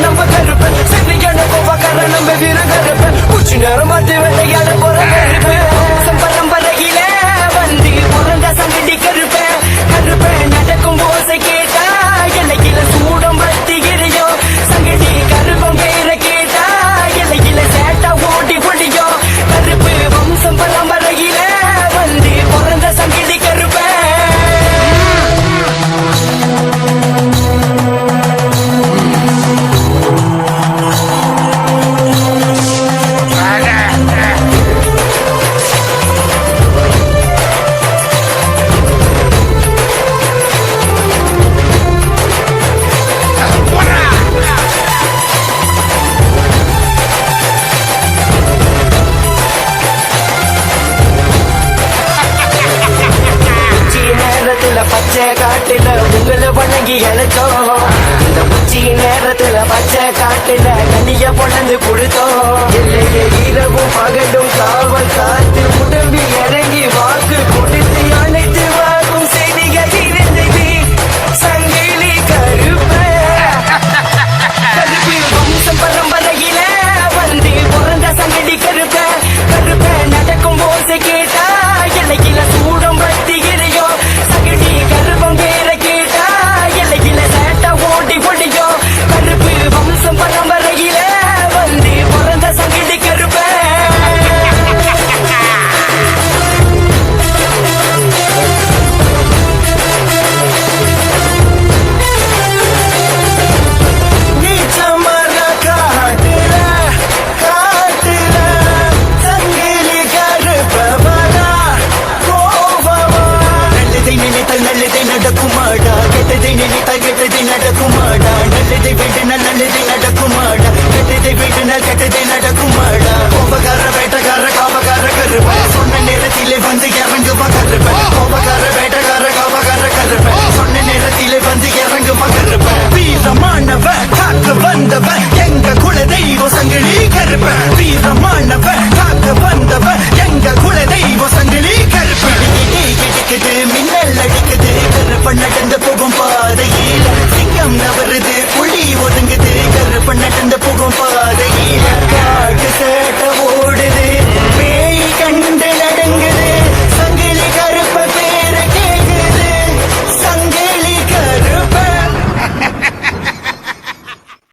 Nothing but வணங்கி அழைச்சோம் இந்த உச்சி நேரத்துல பச்சை காட்டுல கண்ணிய பொழந்து கொடுத்தோம். இல்லையே இரவும் பகலும் காவல் காத்து உடம்பி இறங்கி வா நடக்குமாடா நல்லதை வேண்டினால் நல்லதை நடக்குமாடா கெட்டதை வேண்டினால் கெட்டதை நடக்குமாடா கோபக்கார வேட்டக்கார காபக்கார கருப்ப சொன்ன நேரத்திலே வந்து இறங்குமா கருப்ப கோபக்கார வேட்டக்கார காபக்கார கருப்ப சொன்ன நேரத்திலே வந்து இறங்குமா கருப்ப வீரமானவ காக்க வந்தவ எங்க குல தெய்வ சங்கிலி கருப்ப வீரமானவ காக்க வந்தவ எங்க குல தெய்வ சங்கிலி கருப்ப மின்னல் அடிக்குது கருப்ப நடந்த